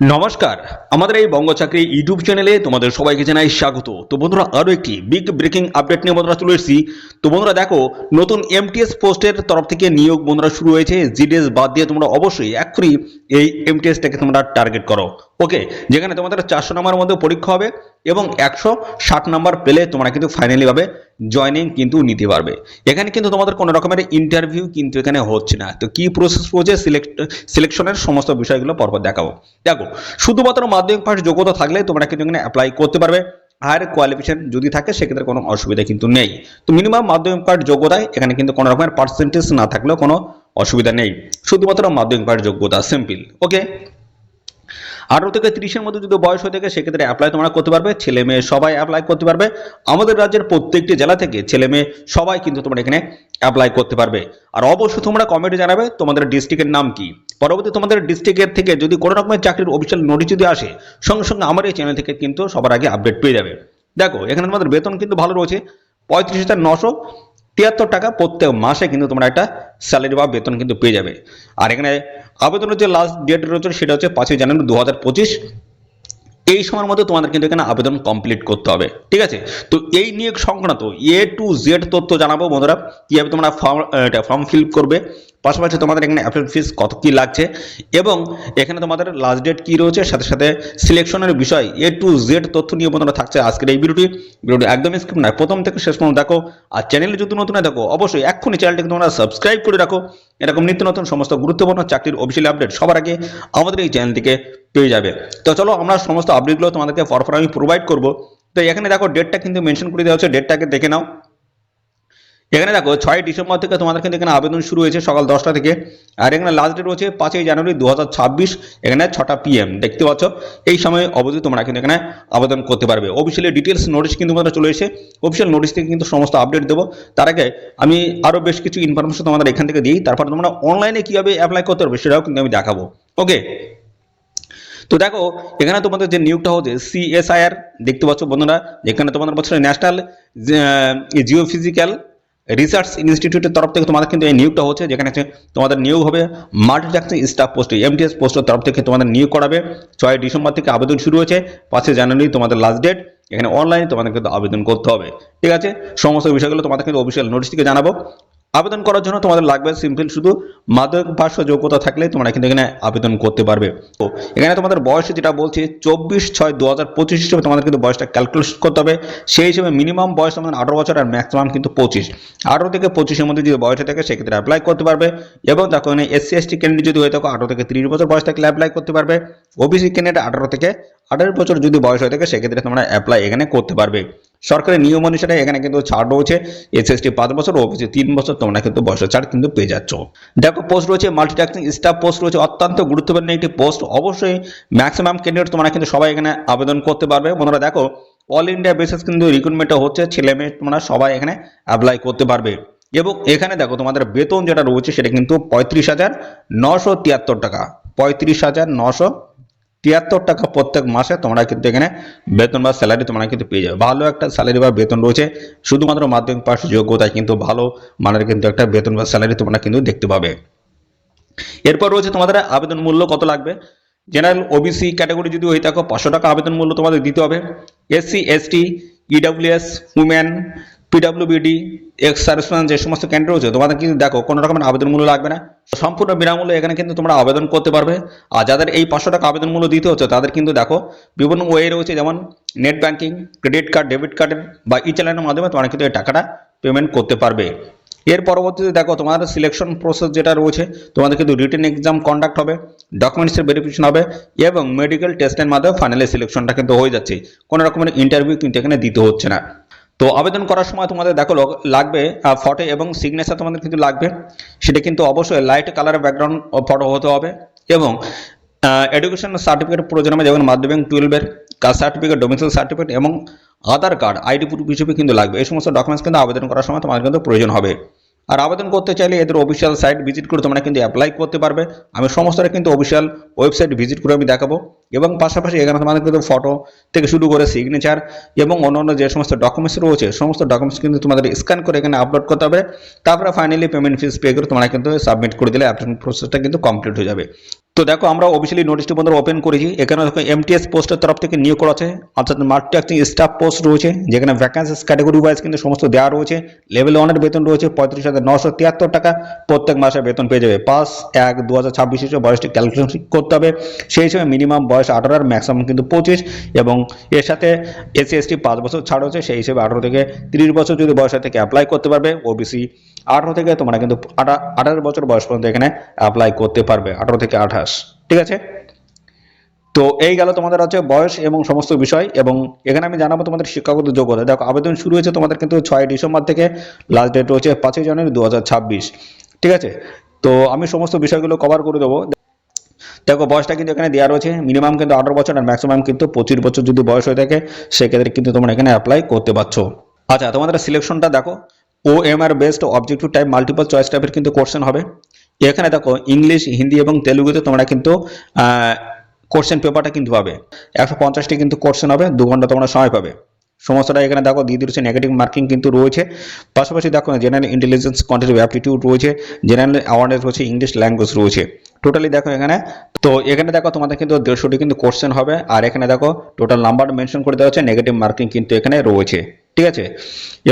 নমস্কার, আমাদের এই বঙ্গচাকরি ইউটিউব চ্যানেলে তোমাদের সবাইকে জানাই স্বাগত। তো বন্ধুরা, আরও একটি বিগ ব্রেকিং আপডেট নিয়ে বন্ধুরা চলে এসেছি। তো বন্ধুরা দেখো, নতুন এমটিএস পোস্টের তরফ থেকে নিয়োগ বন্ধুরা শুরু হয়েছে। জিডিএস বাদ দিয়ে তোমরা অবশ্যই এক্ষুনি এই এমটিএসটাকে তোমরা টার্গেট করো। ওকে যেখানে তোমাদের চারশো নম্বরের মধ্যে পরীক্ষা হবে এবং একশো ষাট নাম্বার পেলে তোমরা কিন্তু ফাইনালি ভাবে জয়নিং কিন্তু নিতে পারবে। এখানে কিন্তু তোমাদের কোনো রকমের ইন্টারভিউ কিন্তু এখানে হচ্ছে না। তো কি প্রসেস রয়েছে সিলেক্ট সিলেকশনের সমস্ত বিষয়গুলো পরপর দেখাবো। দেখো, শুধুমাত্র মাধ্যমিক পাশ যোগ্যতা থাকলে তোমরা কিন্তু এখানে অ্যাপ্লাই করতে পারবে। হায়ার কোয়ালিফিকেশন যদি থাকে, সেক্ষেত্রে কোনো অসুবিধা কিন্তু নেই। তো মিনিমাম মাধ্যমিক পাঠ যোগ্যতায় এখানে কিন্তু কোনো রকমের পার্সেন্টেজ না থাকলেও কোনো অসুবিধা নেই। শুধুমাত্র মাধ্যমিক পাঠ যোগ্যতা সিম্পল ওকে আঠারো থেকে তিরিশের মধ্যে যদি বয়স হয়ে থাকে, সেক্ষেত্রে অ্যাপ্লাই তোমরা করতে পারবে। ছেলে মেয়ে সবাই অ্যাপ্লাই করতে পারবে। আমাদের রাজ্যের প্রত্যেকটি জেলা থেকে ছেলে মেয়ে সবাই কিন্তু তোমরা এখানে অ্যাপ্লাই করতে পারবে। আর অবশ্যই তোমরা কমেন্টে জানাবে তোমাদের ডিস্ট্রিক্টের নাম কি। পরবর্তী তোমাদের ডিস্ট্রিক্টের থেকে যদি কোনো রকমের চাকরির অফিসিয়াল নোটিশ যদি আসে, সঙ্গে সঙ্গে আমার এই চ্যানেল থেকে কিন্তু সবার আগে আপডেট পেয়ে যাবে। দেখো, এখানে তোমাদের বেতন কিন্তু ভালো রয়েছে। পঁয়ত্রিশ হাজার নশো তিয়াত্তর টাকা প্রত্যেক মাসে কিন্তু তোমরা একটা স্যালারি বা বেতন কিন্তু পেয়ে যাবে। আর এখানে আবেদনের যে লাস্ট ডেট রয়েছে সেটা হচ্ছে পাঁচই জানুয়ারি দু হাজার পঁচিশ। এই সময়ের মধ্যে তোমাদের কিন্তু এখানে আবেদন কমপ্লিট করতে হবে, ঠিক আছে? তো এই নিয়ে সংক্রান্ত এ টু জেড তথ্য জানাব বন্ধুরা। কীভাবে তোমরা ফর্ম ফর্ম ফিল করবে পাশাপাশি তোমাদের এখানে অ্যাপ্লিকেশন ফিস কত কী লাগছে? এবং এখানে তোমাদের লাস্ট ডেট কী রয়েছে? সাথে সাথে সিলেকশনের বিষয় এ টু জেড তথ্য নিয়ে বন্ধুরা থাকছে আজকের এই ভিডিওটি। ভিডিওটি একদমই স্কিপ নয়। প্রথম থেকে শেষ পর্যন্ত দেখো। আর চ্যানেলে যদি নতুন হয় দেখো অবশ্যই এক্ষুনি চ্যানেলটিকে তোমরা সাবস্ক্রাইব করে রাখো। এরকম নিত্য নতুন সমস্ত গুরুত্বপূর্ণ চাকরির অফিসিয়াল আপডেট সবার আগে আমাদের এই চ্যানেল থেকে পেয়ে যাবে। তো চলো আমরা সমস্ত আপডেটগুলো তোমাদেরকে ফরফর আমি প্রোভাইড করব। তো এখানে দেখো ডেটটা কিন্তু মেনশন করে দেওয়া হচ্ছে ডেটটাকে দেখে নাও। এখানে দেখো ছয় ডিসেম্বর থেকে তোমাদের কিন্তু এখানে আবেদন শুরু হয়েছে সকাল দশটা থেকে। আর এখানে লাস্ট ডেট রয়েছে পাঁচই জানুয়ারি দু হাজার ছাব্বিশ, এখানে ছটা পিএম দেখতে পাচ্ছ? এই সময় অবধি তোমরা কিন্তু এখানে আবেদন করতে পারবে। অফিসিয়ালি ডিটেলস নোটিশ কিন্তু তোমাদের চলে এসে অফিসিয়াল নোটিশ থেকে কিন্তু সমস্ত আপডেট দেবো। তার আগে আমি আরও বেশ কিছু ইনফরমেশন তোমাদের এখান থেকে দিই। তারপর তোমরা অনলাইনে কীভাবে অ্যাপ্লাই করতে পারবে সেটাও কিন্তু আমি দেখাবো। ওকে তো দেখো, এখানে তোমাদের যে নিয়োগটা হচ্ছে সিএসআইআর দেখতে পাচ্ছ বন্ধুরা? যেখানে তোমাদের বছর ন্যাশনাল জিওফিজিক্যাল রিসার্চ ইনস্টিটিউটের তরফ থেকে তোমাদের কিন্তু এই নিয়োগটা হচ্ছে, যেখানে তোমাদের নিয়োগ হবে মাল্টিটাস্কিং স্টাফ পোস্টে এমটিএস পোস্টের তরফ থেকে তোমাদের নিয়োগ করাবে। ছয় ডিসেম্বর থেকে আবেদন শুরু হয়েছে, পাঁচই জানুয়ারি তোমাদের লাস্ট ডেট এখানে অনলাইনে তোমাদের কিন্তু আবেদন করতে হবে। ঠিক আছে? সমস্ত বিষয়গুলো তোমাদের কিন্তু অফিসিয়াল নোটিশ থেকে জানাব। আবেদন করার জন্য তোমাদের লাগবে সিম্পল শুধু মাধ্যমিক পাশ যোগ্যতা থাকলে তোমরা কিন্তু এখানে আবেদন করতে পারবে। তো এখানে তোমাদের বয়স যেটা বলছে, চব্বিশ ছয় দু হাজার পঁচিশ হিসেবে তোমাদের কিন্তু বয়সটা ক্যালকুলেশন করতে হবে। সেই হিসেবে মিনিমাম বয়স তোমাদের আঠারো বছর আর ম্যাক্সিমাম কিন্তু পঁচিশ। আঠারো থেকে পঁচিশের মধ্যে যদি বয়স থাকে, সেক্ষেত্রে অ্যাপ্লাই করতে পারবে। এবং দেখো এখানে এসসি এসটি ক্যান্ডিডেট যদি হয়ে থাকো, আঠারো থেকে তিরিশ বছর বয়স থাকলে অ্যাপ্লাই করতে পারবে। ওবিসি ক্যান্ডিডেট আঠারো থেকে আঠারো বছর যদি বয়স হয়ে থাকে, সেক্ষেত্রে তোমরা অ্যাপ্লাই এখানে করতে পারবে। সরকারের নিয়ম অনুসারে এখানে কিন্তু ছাড় রয়েছে। এসএসটি পাঁচ বছর ও ওবিসি তিন বছর, তোমরা কিন্তু বয়সের ছাড় কিন্তু পেয়ে যাচ্ছ। দেখো পোস্ট রয়েছে মাল্টিটাস্কিং স্টাফ পোস্ট রয়েছে, অত্যন্ত গুরুত্বপূর্ণ একটি পোস্ট অবশ্যই ম্যাক্সিমাম ক্যান্ডিডেট তোমরা কিন্তু সবাই এখানে আবেদন করতে পারবে। বন্ধুরা, দেখো অল ইন্ডিয়া বেসিস কিন্তু রিক্রুটমেন্টটা হচ্ছে, ছেলে মেয়ে তোমরা সবাই এখানে অ্যাপ্লাই করতে পারবে। এবং এখানে দেখো, তোমাদের বেতন যেটা রয়েছে, সেটা কিন্তু পঁয়ত্রিশ হাজার নশো তিয়াত্তর টাকা। পঁয়ত্রিশ হাজার নশো তিয়াত্তর টাকা প্রত্যেক মাসে তোমরা কিন্তু এখানে বেতন বা স্যালারি তোমরা কিন্তু পেয়ে যাবে। ভালো একটা স্যালারি বা বেতন রয়েছে। শুধুমাত্র মাধ্যমিক পাশ যোগ্যতায় কিন্তু ভালো মানের কিন্তু একটা বেতন বা স্যালারি তোমরা কিন্তু দেখতে পাবে। এরপর রয়েছে তোমাদের আবেদন মূল্য কত লাগবে? জেনারেল ওবিসি ক্যাটাগরি যদি হয়ে থাকো, পাঁচশো টাকা আবেদন মূল্য তোমাদের দিতে হবে। SC ST EWS women PWBD ex serviceman যে সমস্ত ক্যান্ডিডেট রয়েছে, তোমাদের কিন্তু দেখো, কোনো রকমের আবেদন মূল্য লাগবে না। সম্পূর্ণ বিনামূল্যে এখানে কিন্তু তোমরা আবেদন করতে পারবে। আর যাদের এই পাঁচশো টাকা আবেদন মূল্য দিতে হচ্ছে, তাদের কিন্তু দেখো, বিভিন্ন ওয়ে রয়েছে, যেমন net banking credit card debit কার্ডের বা ই চ্যানেলের মাধ্যমে তোমরা কিন্তু এই টাকাটা পেমেন্ট করতে পারবে। এর পরবর্তীতে দেখো, তোমাদের সিলেকশন প্রসেস যেটা রয়েছে, তোমাদের কিন্তু রিটেন এক্সাম কন্ডাক্ট হবে ডকুমেন্টসের ভেরিফিকেশন হবে, এবং মেডিকেল টেস্টের মাধ্যমে ফাইনালি সিলেকশনটা কিন্তু হয়ে যাচ্ছে। কোনো রকমের ইন্টারভিউ কিন্তু এখানে দিতে হচ্ছে না। তো আবেদন করার সময় তোমাদের দেখো লাগবে ফটো এবং সিগনেচার তোমাদের কিন্তু লাগবে। সেটা কিন্তু অবশ্যই লাইট কালারের ব্যাকগ্রাউন্ড ফটো হতে হবে এবং এডুকেশন সার্টিফিকেট প্রয়োজন হবে, যেমন মাধ্যমিক টুয়েলভের কাস্ট সার্টিফিকেট ডোমিসাইল সার্টিফিকেট এবং আধার কার্ড আইডি প্রুফ হিসেবে কিন্তু লাগবে। এই সমস্ত ডকুমেন্টস কিন্তু আবেদন করার সময় তোমাদের কিন্তু প্রয়োজন হবে। আর আবেদন করতে চাইলে এদের অফিসিয়াল সাইট ভিজিট করে তোমরা কিন্তু অ্যাপ্লাই করতে পারবে। আমি সমস্তটা কিন্তু অফিসিয়াল ওয়েবসাইট ভিজিট করে আমি দেখাবো। এবং পাশাপাশি এখানে তোমাদের কিন্তু ফটো থেকে শুরু করে সিগনেচার এবং অন্যান্য যে সমস্ত ডকুমেন্টস রয়েছে, সমস্ত ডকুমেন্টস কিন্তু তোমাদের স্ক্যান করে এখানে আপলোড করতে হবে। তারপরে ফাইনালি পেমেন্ট ফিস পে করে তোমরা কিন্তু সাবমিট করে দিলে অ্যাপ্লিকেশন প্রসেসটা কিন্তু কমপ্লিট হয়ে যাবে। তো দেখো, আমরা অফিসিয়ালি নোটিশটি বন্ধুরা ওপেন করেছি। এখানে দেখো এমটিএস পোস্টের তরফ থেকে নিয়োগ করা আছে। অর্থাৎ মাল্টিটাস্কিং স্টাফ পোস্ট রয়েছে, যেখানে ভ্যাকান্সিস ক্যাটাগরি ওয়াইজ কিন্তু সমস্ত দেওয়া রয়েছে। লেভেল ওয়ানের বেতন রয়েছে পঁয়ত্রিশ হাজার নশো তিয়াত্তর টাকা। প্রত্যেক মাসে বেতন পেয়ে যাবে। পাঁচ এক দু হাজার ছাব্বিশ হিসেবে বয়সটি ক্যালকুলেশন করতে হবে। সেই হিসেবে মিনিমাম বয়স আঠারো আর ম্যাক্সিমাম কিন্তু পঁচিশ। এবং এর সাথে এসসি এসটি পাঁচ বছর ছাড় হচ্ছে সেই হিসেবে আঠারো থেকে তিরিশ বছর যদি বয়স থেকে অ্যাপ্লাই করতে পারবে। ওবিসি আঠারো থেকে তোমরা কিন্তু আঠা- আঠারো বছর বয়স পর্যন্ত এখানে অ্যাপ্লাই করতে পারবে। আঠারো থেকে আঠাশ। ঠিক আছে? তো এই গেল তোমাদের হচ্ছে বয়স এবং সমস্ত বিষয় এবং এখানে আমি জানাব তোমাদের শিক্ষাগত যোগ্যতা। দেখো, আবেদন শুরু হয়েছে তোমাদের কিন্তু ছয় ডিসেম্বর থেকে লাস্ট ডেট রয়েছে পাঁচই জানুয়ারি দু হাজার ছাব্বিশ, ঠিক আছে? তো আমি সমস্ত বিষয়গুলো কভার করে দেবো। দেখো, বয়সটা কিন্তু এখানে দেওয়া রয়েছে মিনিমাম কিন্তু আঠারো বছর আর ম্যাক্সিমাম কিন্তু পঁচিশ বছর যদি বয়স হয়ে থাকে, সেক্ষেত্রে কিন্তু তোমরা এখানে অ্যাপ্লাই করতে পারছ। আচ্ছা তোমাদের সিলেকশনটা দেখো O M R best objective type multiple choice টাইপের কিন্তু কোশ্চেন হবে। এখানে দেখো ইংলিশ হিন্দি এবং তেলুগুতে তোমরা কিন্তু কোশ্চেন পেপারটা কিন্তু পাবে। একশো পঞ্চাশটি কিন্তু কোশ্চেন হবে, দু ঘণ্টা তোমরা সময় পাবে। সমস্তটা এখানে দেখো, দিয়ে দিচ্ছে নেগেটিভ মার্কিং কিন্তু রয়েছে। পাশাপাশি দেখো জেনারেল ইন্টেলিজেন্স কোয়ান্টিটিভ অ্যাপটিটিউড রয়েছে জেনারেল অ্যাওয়ারনেস রয়েছে ইংলিশ ল্যাঙ্গুয়েজ রয়েছে। টোটালি দেখো এখানে, তো এখানে দেখো তোমাদের কিন্তু দেড়শোটি কিন্তু কোশ্চেন হবে, আর এখানে দেখো টোটাল নাম্বার মেনশন করে দেওয়া হচ্ছে নেগেটিভ মার্কিং কিন্তু এখানে রয়েছে। ঠিক আছে?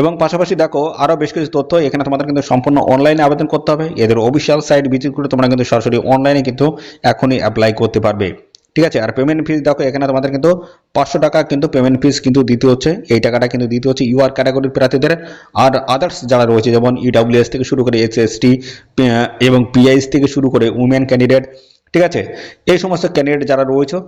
এবং পাশাপাশি দেখো আরও বেশ কিছু তথ্য এখানে তোমাদের কিন্তু সম্পূর্ণ অনলাইনে আবেদন করতে হবে। এদের অফিসিয়াল সাইট ভিজিট করে তোমরা কিন্তু সরাসরি অনলাইনে কিন্তু এখনই অ্যাপ্লাই করতে পারবে। ঠিক আছে? আর পেমেন্ট ফিস দেখো, এখানে তোমাদের কিন্তু পাঁচশো টাকা কিন্তু পেমেন্ট ফিস কিন্তু দিতে হচ্ছে। এই টাকাটা কিন্তু দিতে হচ্ছে ইউআর ক্যাটাগরির প্রার্থীদের আর আদার্স যারা রয়েছে, যেমন ইডাব্লিউএস থেকে শুরু করে এস এসটি এবং পিআইএস থেকে শুরু করে উমেন ক্যান্ডিডেট ঠিক আছে? এই সমস্ত ক্যান্ডিডেট যারা রয়েছে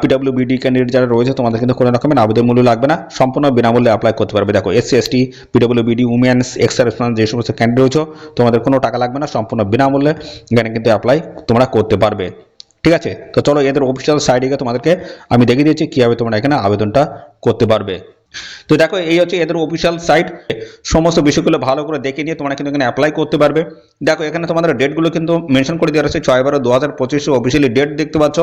পিডাব্লিউবিডি ক্যান্ডিডেট যারা রয়েছে, তোমাদের কিন্তু কোনো রকমের আবেদন মূল্য লাগবে না। সম্পূর্ণ বিনামূল্যে অ্যাপ্লাই করতে পারবে। দেখো SC ST PWBD women's exertion যে সমস্ত ক্যান্ডিডেট রয়েছে, তোমাদের কোনো টাকা লাগবে না। সম্পূর্ণ বিনামূল্যে এখানে কিন্তু অ্যাপ্লাই তোমরা করতে পারবে। ঠিক আছে? তো চলো, এদের অফিসিয়াল সাইডে গিয়ে তোমাদেরকে আমি দেখিয়ে দিয়েছি কীভাবে তোমরা এখানে আবেদনটা করতে পারবে। তো দেখো, এই হচ্ছে এদের অফিসিয়াল সাইট সমস্ত বিষয়গুলো ভালো করে দেখে নিয়ে তোমরা কিন্তু এখানে অ্যাপ্লাই করতে পারবে। দেখো, এখানে তোমাদের ডেটগুলো কিন্তু মেনশন করে দেওয়া রয়েছে ছয় বারো দু হাজার পঁচিশে অফিসিয়ালি ডেট দেখতে পাচ্ছ।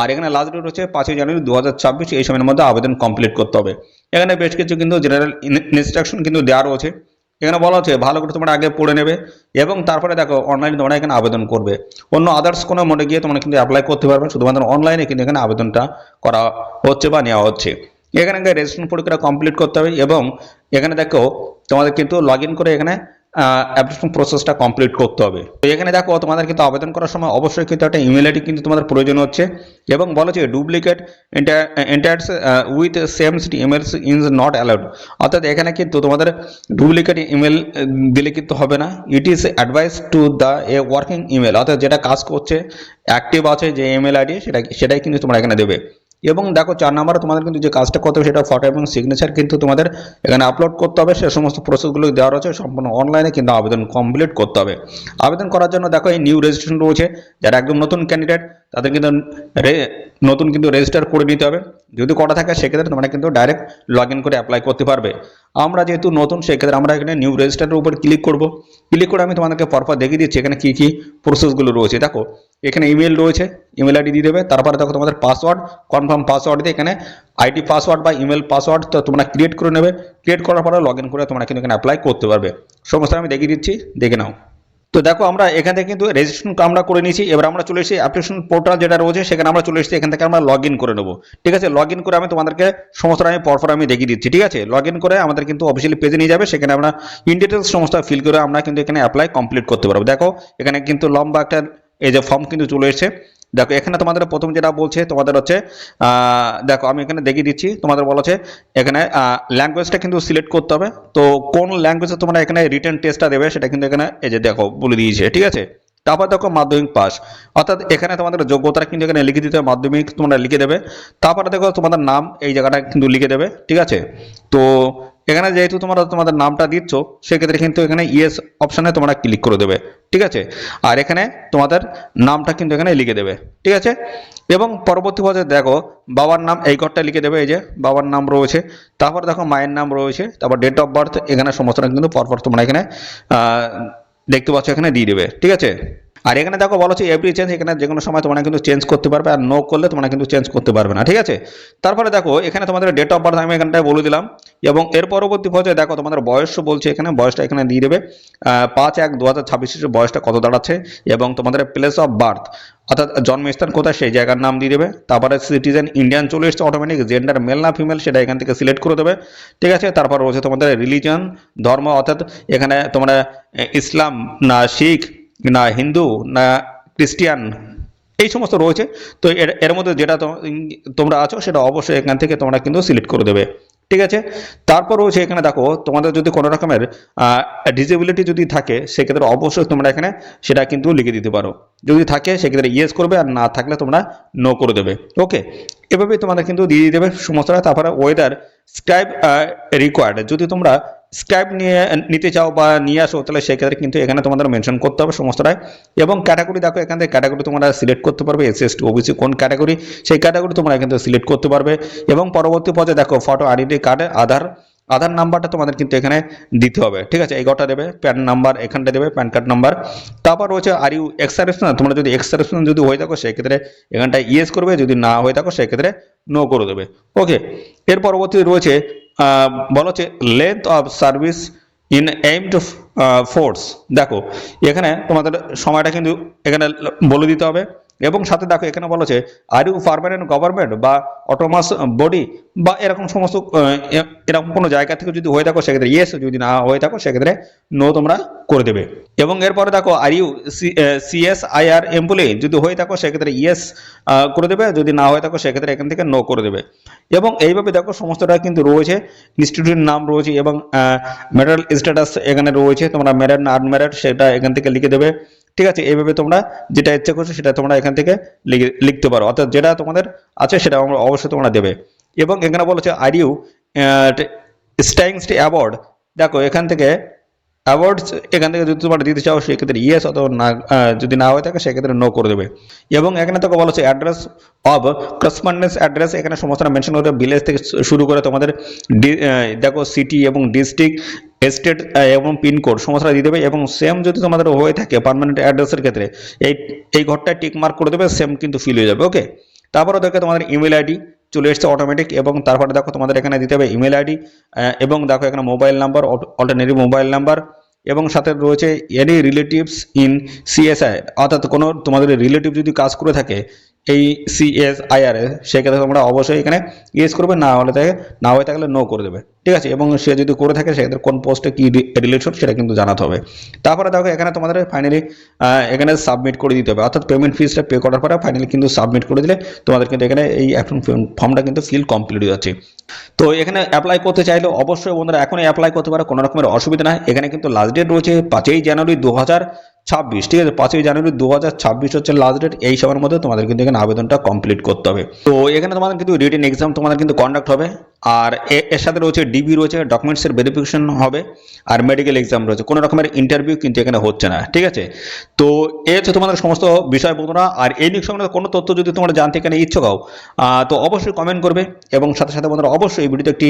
আর এখানে লাস্ট ডেট হচ্ছে পাঁচই জানুয়ারি দু হাজার ছাব্বিশ এই সময়ের মধ্যে আবেদন কমপ্লিট করতে হবে। এখানে বেশ কিছু কিন্তু জেনারেল ইনস্ট্রাকশন কিন্তু দেওয়া রয়েছে। এখানে বলা হচ্ছে ভালো করে তোমরা আগে পড়ে নেবে এবং তারপরে দেখো অনলাইনে তোমরা এখানে আবেদন করবে। অন্য আদার্স কোনো মোডে গিয়ে তোমরা কিন্তু অ্যাপ্লাই করতে পারবে, শুধুমাত্র অনলাইনে কিন্তু এখানে আবেদনটা করা হচ্ছে বা নেওয়া হচ্ছে। এখানে রেজিস্ট্রেশন প্রক্রিয়া কমপ্লিট করতে হবে এবং এখানে দেখো তোমাদের কিন্তু লগ করে এখানে অ্যাপ্লিকেশন প্রসেসটা কমপ্লিট করতে হবে। তো এখানে দেখো, তোমাদের কিন্তু আবেদন করার সময় অবশ্যই কিন্তু একটা ইমেল আইডি কিন্তু তোমাদের প্রয়োজন হচ্ছে। এবং বলা হচ্ছে duplicate entries with same city emails is not allowed অর্থাৎ এখানে কিন্তু তোমাদের ডুপ্লিকেট ইমেল দিলে কিন্তু হবে না। It is advice to the a working email অর্থাৎ যেটা কাজ করছে অ্যাক্টিভ আছে যে ইমেল আইডি সেটা সেটাই কিন্তু তোমরা এখানে দেবে। এবং দেখো চার নম্বরে তোমাদের কিন্তু যে কাজটা করতে হবে সেটা ফটো এবং সিগনেচার কিন্তু তোমাদের এখানে আপলোড করতে হবে। সে সমস্ত প্রসেসগুলো দেওয়া রয়েছে, সম্পূর্ণ অনলাইনে কিন্তু আবেদন কমপ্লিট করতে হবে। আবেদন করার জন্য দেখো এই নিউ রেজিস্ট্রেশন রয়েছে। যারা একদম নতুন ক্যান্ডিডেট তাদের কিন্তু নতুন কিন্তু রেজিস্টার করে নিতে হবে। যদি করা থাকে, সেক্ষেত্রে তোমরা কিন্তু ডাইরেক্ট লগ ইন করে অ্যাপ্লাই করতে পারবে। আমরা যেহেতু নতুন, সেক্ষেত্রে আমরা এখানে নিউ রেজিস্টারের উপর ক্লিক করব। ক্লিক করে আমি তোমাদেরকে পরপর দেখিয়ে দিচ্ছি এখানে কী কী প্রসেসগুলো রয়েছে। দেখো, এখানে ইমেল রয়েছে ইমেল আইডি দিয়ে দেবে, তারপরে দেখো তোমাদের পাসওয়ার্ড কনফার্ম পাসওয়ার্ড দিয়ে এখানে আইডি পাসওয়ার্ড বা ইমেল পাসওয়ার্ড তো তোমরা ক্রিয়েট করে নেবে। ক্রিয়েট করার পরে লগ করে তোমরা কিন্তু এখানে অ্যাপ্লাই করতে পারবে। সমস্ত আমি দেখিয়ে দিচ্ছি, দেখে নাও। তো দেখো আমরা এখান থেকে কিন্তু রেজিস্ট্রেশন আমরা করে নিয়েছি। এবার আমরা চলে এসেছি অ্যাপ্লিকেশন পোর্টাল যেটা রয়েছে, সেখানে আমরা চলে এসেছি। এখান থেকে আমরা লগ করে নেব। ঠিক আছে? লগ করে আমি তোমাদেরকে সমস্ত আমি পরপর আমি দেখিয়ে দিচ্ছি। ঠিক আছে? লগ করে আমাদের কিন্তু অফিসিয়ালি পেজে নিয়ে যাবে। সেখানে আমরা ইন ডিটেলস সমস্ত ফিল করে আমরা কিন্তু এখানে অ্যাপ্লাই কমপ্লিট করতে পারব। দেখো, এখানে কিন্তু লম্বা একটা এই যে ফর্ম কিন্তু চলে এসেছে। দেখো, এখানে তোমাদের প্রথম যেটা বলছে, তোমাদের হচ্ছে দেখো, আমি এখানে দেখিয়ে দিচ্ছি। তোমাদের বলা হচ্ছে, এখানে ল্যাঙ্গুয়েজটা কিন্তু সিলেক্ট করতে হবে। তো কোন ল্যাঙ্গুয়েজে তোমরা এখানে রিটার্ন টেস্টটা দেবে, সেটা কিন্তু এখানে এই যে দেখো, বলে দিয়েছে, ঠিক আছে? তারপর দেখো, মাধ্যমিক পাস অর্থাৎ এখানে তোমাদের যোগ্যতা কিন্তু এখানে লিখে দিতে হবে, মাধ্যমিক তোমরা লিখে দেবে। তারপরে দেখো, তোমাদের নাম এই জায়গাটা কিন্তু লিখে দেবে, ঠিক আছে? তো এখানে যেহেতু তোমরা তোমাদের নামটা দিচ্ছ, সেক্ষেত্রে কিন্তু এখানে ইয়েস অপশানে তোমরা ক্লিক করে দেবে, ঠিক আছে? আর এখানে তোমাদের নামটা কিন্তু এখানে লিখে দেবে, ঠিক আছে? এবং পরবর্তী পর্যায়ে দেখো, বাবার নাম এই ঘরটা লিখে দেবে, এই যে বাবার নাম রয়েছে, তারপর দেখো মায়ের নাম রয়েছে, তারপর ডেট অফ বার্থ এখানে সমস্তটা কিন্তু পরপর তোমরা এখানে দেখতে পাচ্ছ, এখানে দিয়ে দেবে, ঠিক আছে? আর এখানে দেখো বলা হচ্ছে এভরি চেঞ্জ এখানে যে কোনো সময় তোমরা কিন্তু চেঞ্জ করতে পারবে আর নো করলে তোমরা কিন্তু চেঞ্জ করতে পারবে না, ঠিক আছে? তারপরে দেখো, এখানে তোমাদের ডেট অফ বার্থ আমি এখানটায় বলে দিলাম এবং এর পরবর্তী পর্যায়ে দেখো, তোমাদের বয়স বলছে এখানে, বয়সটা এখানে দিয়ে দেবে পাঁচ এক দু হাজার ছাব্বিশের বয়সটা কত দাঁড়াচ্ছে এবং তোমাদের প্লেস অফ বার্থ অর্থাৎ জন্মস্থান কোথায় সেই জায়গার নাম দিয়ে দেবে, তারপরে সিটিজেন ইন্ডিয়ান চলে এসছে অটোমেটিক জেন্ডার মেল না ফিমেল সেটা এখান থেকে সিলেক্ট করে দেবে, ঠিক আছে? তারপর রয়েছে তোমাদের রিলিজন ধর্ম, অর্থাৎ এখানে তোমরা ইসলাম না শিখ না হিন্দু, না খ্রিস্টিয়ান, এই সমস্ত রয়েছে। তো এর এর মধ্যে যেটা তোমরা আছো সেটা অবশ্যই এখান থেকে তোমরা কিন্তু সিলেক্ট করে দেবে। ঠিক আছে? তারপর রয়েছে এখানে দেখো, তোমাদের যদি কোনো রকমের ডিসেবিলিটি যদি থাকে, সেক্ষেত্রে অবশ্যই তোমরা এখানে সেটা কিন্তু লিখে দিতে পারো। যদি থাকে, সেক্ষেত্রে ইয়েস করবে, আর না থাকলে তোমরা নো করে দেবে। ওকে এভাবেই তোমাদের কিন্তু দিয়ে দিতে দেবে সমস্তটা। তারপরে ওয়েদার স্ক্রাইব রিকোয়ার্ড যদি তোমরা স্ক্রাইব নিয়ে, নিতে চাও বা নিয়ে আসো, তাহলে সেক্ষেত্রে কিন্তু এখানে তোমাদের মেনশন করতে হবে সমস্তটাই। এবং ক্যাটাগরি দেখো, এখান থেকে ক্যাটাগরি তোমরা সিলেক্ট করতে পারবে এস এস ওবিসি কোন ক্যাটাগরি সেই ক্যাটাগরি তোমরা কিন্তু সিলেক্ট করতে পারবে। এবং পরবর্তী পর্যায়ে দেখো ফটো আইডেন্টি কার্ডে আধার আধার নাম্বারটা তোমাদের কিন্তু এখানে দিতে হবে, ঠিক আছে? এই গোটা দেবে প্যান নাম্বার এখানটা দেবে প্যান কার্ড নাম্বার তারপর রয়েছে আর ইউ এক্স সার্ভিসম্যান তোমরা যদি এক্স সার্ভিসম্যান যদি হয়ে থাকো সেক্ষেত্রে এখানটায় ইয়েস করবে, যদি না হয়ে থাকো সেক্ষেত্রে নো করে দেবে। ওকে এর পরবর্তী রয়েছে বলা হচ্ছে length of service in armed force দেখো, এখানে তোমাদের সময়টা কিন্তু এখানে বলে দিতে হবে। এবং সাথে দেখো, এখানে বলা হচ্ছে আর ইউ পারমানেন্ট গভর্নমেন্ট বা অটোমাস বডি বা এরকম সমস্ত এরকম কোনো জায়গা থেকে যদি হয়ে থাকো, সেক্ষেত্রে ইয়েস যদি না হয়ে থাকো, সেক্ষেত্রে নো তোমরা করে দেবে। এবং এরপরে দেখো are you CS I R employee যদি হয়ে থাকো, সেক্ষেত্রে ইয়েস করে দেবে। যদি না হয়ে থাকো, সেক্ষেত্রে এখান থেকে নো করে দেবে। এবং এইভাবে দেখো, সমস্তটা কিন্তু রয়েছে। ইনস্টিটিউটের নাম রয়েছে এবং মেটাল স্ট্যাটাস এখানে রয়েছে। তোমরা ম্যারেড না আনম্যারেড সেটা এখান থেকে লিখে দেবে। ঠিক আছে? এইভাবে তোমরা যেটা ইচ্ছে করছ সেটা তোমরা এখান থেকে লিখে- লিখতে পারো। অর্থাৎ যেটা তোমাদের আছে সেটা অবশ্যই তোমরা দেবে। এবং এখানে বলেছে আর ইউ স্টাইংস অ্যাওয়ার্ড দেখো, এখান থেকে অ্যাওয়ার্ডস এখান থেকে যদি তোমরা দিতে চাও, সেক্ষেত্রে ইয়েস অথবা না যদি না হয়ে থাকে, সেক্ষেত্রে নো করে দেবে। এবং এখানে তোকে বলা হচ্ছে অ্যাড্রেস অব করসপন্ডেন্স অ্যাড্রেস এখানে সমস্তটা মেনশন করে ভিলেজ থেকে শুরু করে তোমাদের দেখো সিটি এবং ডিস্ট্রিক্ট স্টেট এবং পিনকোড সমস্তটা দিয়ে দেবে। এবং সেম যদি তোমাদের হয়ে থাকে পার্মানেন্ট অ্যাড্রেসের ক্ষেত্রে, এই এই ঘরটায় টিক মার্ক করে দেবে সেম কিন্তু ফিল হয়ে যাবে ওকে তারপরে দেখো তোমাদের ইমেল আইডি চলে এসছে অটোমেটিক এবং তারপরে দেখো তোমাদের এখানে দিতে হবে ইমেল আইডি এবং দেখো এখানে mobile number alternative mobile number এবং সাথে রয়েছে এনি রিলেটিভস ইন সিএসআই অর্থাৎ কোনো তোমাদের রিলেটিভ যদি কাজ করে থাকে এই সিএসআইআর এ সেক্ষেত্রে তোমরা অবশ্যই এখানে ইয়েস করবে, না হলে থাকে না হয়ে থাকলে নো করে দেবে, ঠিক আছে? এবং সে যদি করে থাকে, সেক্ষেত্রে কোন পোস্টে কি রিলেশন সেটা কিন্তু জানাতে হবে। তারপরে দেখো, এখানে তোমাদের ফাইনালি এখানে সাবমিট করে দিতে হবে। অর্থাৎ পেমেন্ট ফিসটা পে করার পরে ফাইনালি কিন্তু সাবমিট করে দিলে তোমাদের কিন্তু এখানে এই ফর্মটা কিন্তু ফিল কমপ্লিট হয়ে যাচ্ছে। তো এখানে অ্যাপ্লাই করতে চাইলে অবশ্যই বন্ধুরা, এখনই অ্যাপ্লাই করতে পারো, কোনো রকমের অসুবিধা নাই। এখানে কিন্তু লাস্ট ডেট রয়েছে পাঁচই জানুয়ারি দু হাজার ছাব্বিশ, ঠিক আছে? পাঁচই জানুয়ারি দু হাজার ছাব্বিশ হচ্ছে লাস্ট ডেট এই সময়ের মধ্যে তোমাদের কিন্তু এখানে আবেদনটা কমপ্লিট করতে হবে। তো এখানে তোমাদের কিন্তু রিটেন এক্সাম তোমাদের কিন্তু কন্ডাক্ট হবে। আর এর সাথে রয়েছে ডিবি রয়েছে ডকুমেন্টসের ভেরিফিকেশন হবে, আর মেডিকেল এক্সাম রয়েছে। কোনো রকমের ইন্টারভিউ কিন্তু এখানে হচ্ছে না, ঠিক আছে? তো এ হচ্ছে তোমাদের সমস্ত বিষয় বন্ধুরা। আর এই নিয়ে সংক্রান্ত কোনো তথ্য যদি তোমরা জানতে এখানে ইচ্ছুক হও তো অবশ্যই কমেন্ট করবে। এবং সাথে সাথে বন্ধুরা অবশ্যই এই ভিডিওতে একটি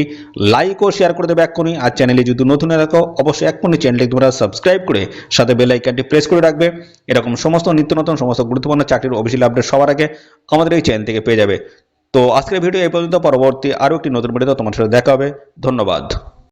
লাইক ও শেয়ার করে দেবে এক্ষুনি। আর চ্যানেলে যদি নতুন রাখো অবশ্যই এক্ষুনি চ্যানেলটি তোমরা সাবস্ক্রাইব করে, সাথে বেল আইকনটি প্রেস করে রাখবে। এরকম সমস্ত নিত্য নতুন, সমস্ত গুরুত্বপূর্ণ চাকরির অফিসিয়াল আপডেট সবার আগে আমাদের এই চ্যানেল থেকে পেয়ে যাবে। তো আজকের ভিডিও এই পর্যন্ত, পরবর্তী আরও একটি নতুন ভিডিও তোমার সাথে দেখা হবে। ধন্যবাদ।